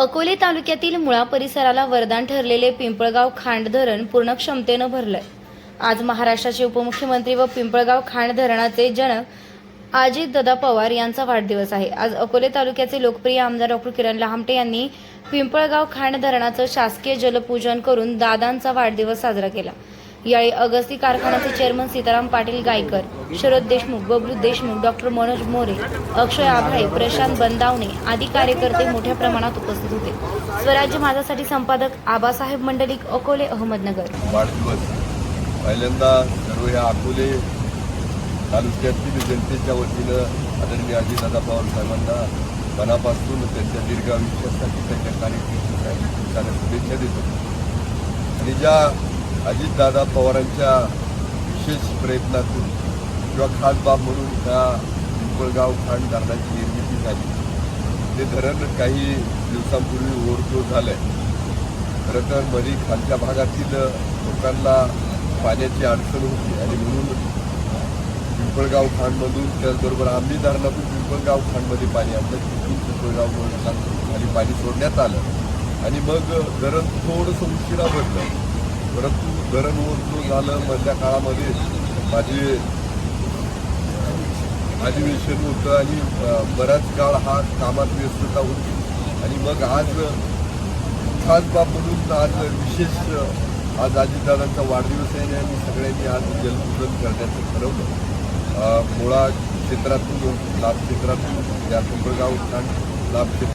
अकोले तालुक्यातील मुळा परिसराला वरदान ठरलेले पिंपळगाव खांड धरण पूर्ण क्षमतेनं भरलंय. आज महाराष्ट्राचे उपमुख्यमंत्री व पिंपळगाव खांड धरणाचे जनक अजित ददा पवार यांचा वाढदिवस आहे. आज अकोले तालुक्याचे लोकप्रिय आमदार डॉक्टर किरण लहामटे यांनी पिंपळगाव खांड धरणाचं शासकीय जलपूजन करून दादांचा वाढदिवस साजरा केला. यावेळी अगस्ती कारखान्याचे चेअरमन सीताराम पाटील गायकर शरद देशमुख बबलू देशमुख डॉक्टर मनोज मोरे अक्षय आभळे प्रशांत बंदावणे आदी कार्यकर्ते मोठ्या प्रमाणात उपस्थित होते. स्वराज्य माझासाठी संपादक आबासाहेब मंडलिक अकोले अहमदनगर. वाढदिवस. पहिल्यांदा सर्व या अकोले तालुक्यातील जनतेच्या वतीनं आदरणीय अजितदादा पवार साहेबांना मनापासून त्यांच्या दीर्घ आयुष्यासाठी त्यांच्या कार्यक्रम शुभेच्छा देतो. आणि ज्या अजितदादा पवारांच्या विशेष प्रयत्नातून किंवा खास बाब म्हणून त्या पिंपळगाव खांड धरणाची निर्मिती झाली. ते धरण काही दिवसांपूर्वी ओव्हरफ्लो झालं आहे खरं तर मधी खालच्या भागातील लोकांना पाण्याची अडचण होती आणि म्हणून पिंपळगाव खांडमधून त्याचबरोबर आंबी धरणातून पिंपळगाव खांडमध्ये पाणी आणलं. तिथून पिंपळगाव खाली पाणी सोडण्यात आलं. आणि मग धरण थोडंसं उशिरा भरलं. परंतु धरण झालं मधल्या काळामध्ये माझी माझी व्यसन होतं आणि बराच काळ हा कामात व्यस्तता होती. आणि मग आज खास बाब म्हणून आज विशेष आज अजितदादांचा वाढदिवस आहे आणि सगळ्यांनी आज जलपूजन करण्याचं ठरवलं. मुळा क्षेत्रातून लाभ क्षेत्रातून या पिंपळगाव लाभ क्षेत्र